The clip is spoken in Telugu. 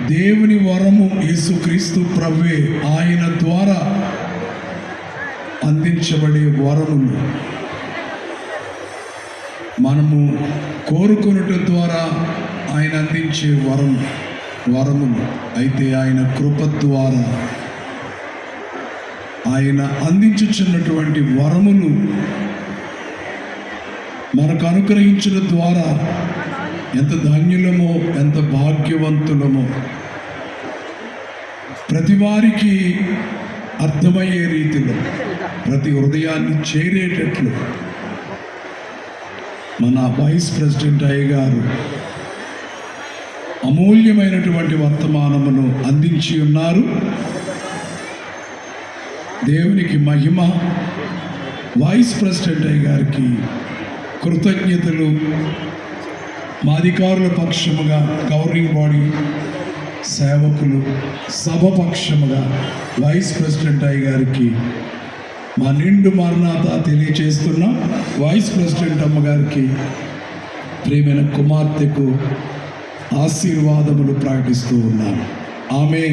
దేవుని వరము యేసుక్రీస్తు ప్రభువే ఆయన ద్వారా అందించబడే వరములు మనము కోరుకునుట ద్వారా ఆయన అందించే వరం వరములు అయితే ఆయన కృప ద్వారా ఆయన అందించుచున్నటువంటి వరములు మనకు అనుగ్రహించిన ద్వారా ఎంత ధన్యులమో ఎంత భాగ్యవంతులమో. ప్రతి వారికి అర్థమయ్యే రీతిలో ప్రతి హృదయాన్ని చేరేటట్లు మన వైస్ ప్రెసిడెంట్ అయ్యగారు అమూల్యమైనటువంటి వర్తమానమును అందించి ఉన్నారు. దేవునికి మహిమ వైస్ ప్రెసిడెంట్ అయ్య గారికి కృతజ్ఞతలు మా అధికారుల పక్షముగా గవర్నింగ్ బాడీ సేవకులు సభ పక్షముగా వైస్ ప్రెసిడెంట్ అయ్య గారికి మా నిండు మరణాత తెలియచేస్తున్నాం వైస్ ప్రెసిడెంట్ అమ్మగారికి ప్రేమైన కుమార్తెకు ఆశీర్వాదములు ప్రకటిస్తూ ఉన్నాను. ఆమె